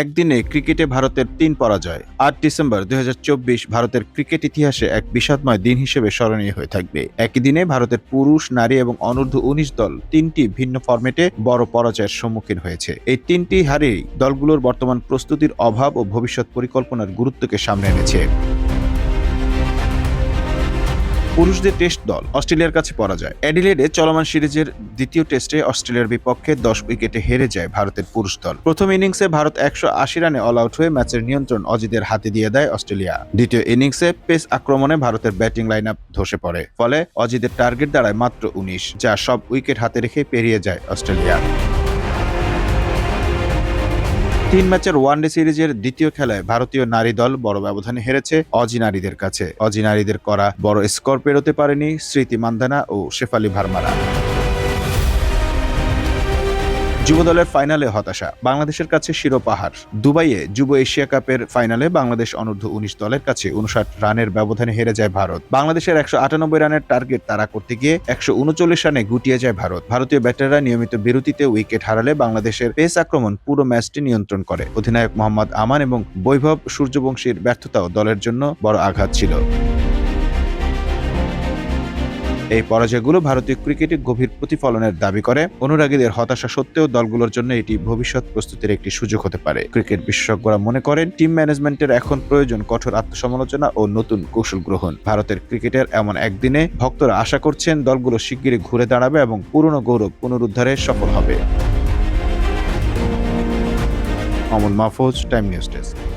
একদিনে ক্রিকেটে ভারতের তিন পরাজয়, আট ডিসেম্বর দুই হাজার চব্বিশ ভারতের ক্রিকেট ইতিহাসে এক বিষাদময় দিন হিসেবে স্মরণীয় হয়ে থাকবে। একই দিনে ভারতের পুরুষ, নারী এবং অনূর্ধ্ব উনিশ দল তিনটি ভিন্ন ফর্মেটে বড় পরাজয়ের সম্মুখীন হয়েছে। এই তিনটি হারেই দলগুলোর বর্তমান প্রস্তুতির অভাব ও ভবিষ্যৎ পরিকল্পনার গুরুত্বকে সামনে এনেছে। পুরুষদের টেস্ট দল অস্ট্রেলিয়ার কাছে পরাজয়। অ্যাডিলেডে চলমান সিরিজের দ্বিতীয় টেস্টে অস্ট্রেলিয়ার বিপক্ষে দশ উইকেটে হেরে যায় ভারতের পুরুষ দল। প্রথম ইনিংসে ভারত একশো আশি রানে অল আউট হয়ে ম্যাচের নিয়ন্ত্রণ অজিদের হাতে দিয়ে দেয় অস্ট্রেলিয়া। দ্বিতীয় ইনিংসে পেস আক্রমণে ভারতের ব্যাটিং লাইন আপ ধসে পড়ে, ফলে অজিদের টার্গেট দাঁড়ায় মাত্র উনিশ, যা সব উইকেট হাতে রেখে পেরিয়ে যায় অস্ট্রেলিয়া। তিন ম্যাচের ওয়ানডে সিরিজের দ্বিতীয় খেলায় ভারতীয় নারী দল বড় ব্যবধানে হেরেছে অজি নারীদের কাছে। অজি নারীদের করা বড় স্কোর পেরোতে পারেনি স্মৃতি মান্দানা ও শেফালি ভার্মারা। যুব দলের ফাইনালে হতাশা, বাংলাদেশের কাছে শিরোপাহার দুবাইয়ে যুব এশিয়া কাপের ফাইনালে বাংলাদেশ অনূর্ধ্ব উনিশ দলের কাছে উনষাট রানের ব্যবধানে হেরে যায় ভারত। বাংলাদেশের একশো আটানব্বই রানের টার্গেট তারা করতে গিয়ে একশো উনচল্লিশ রানে গুটিয়ে যায় ভারত। ভারতীয় ব্যাটাররা নিয়মিত বিরতিতে উইকেট হারালে বাংলাদেশের পেস আক্রমণ পুরো ম্যাচটি নিয়ন্ত্রণ করে। অধিনায়ক মোহাম্মদ আমান এবং বৈভব সূর্যবংশীর ব্যর্থতাও দলের জন্য বড় আঘাত ছিল। এই পরাজয়গুলো ভারতীয় ক্রিকেটে গভীর প্রতিফলনের দাবি করে। অনুরাগীদের হতাশা সত্ত্বেও দলগুলোর জন্য এটি ভবিষ্যৎ প্রস্তুতির একটি সুযোগ হতে পারে। ক্রিকেট বিশেষজ্ঞরা মনে করেন, টিম ম্যানেজমেন্টের এখন প্রয়োজন কঠোর আত্মসমালোচনা ও নতুন কৌশল গ্রহণ। ভারতের ক্রিকেটের এমন একদিনে ভক্তরা আশা করছেন দলগুলো শিগগিরই ঘুরে দাঁড়াবে এবং পুরনো গৌরব পুনরুদ্ধারে সফল হবে। অমন মাহফুজ, টাইম নিউজ ডেস্ক।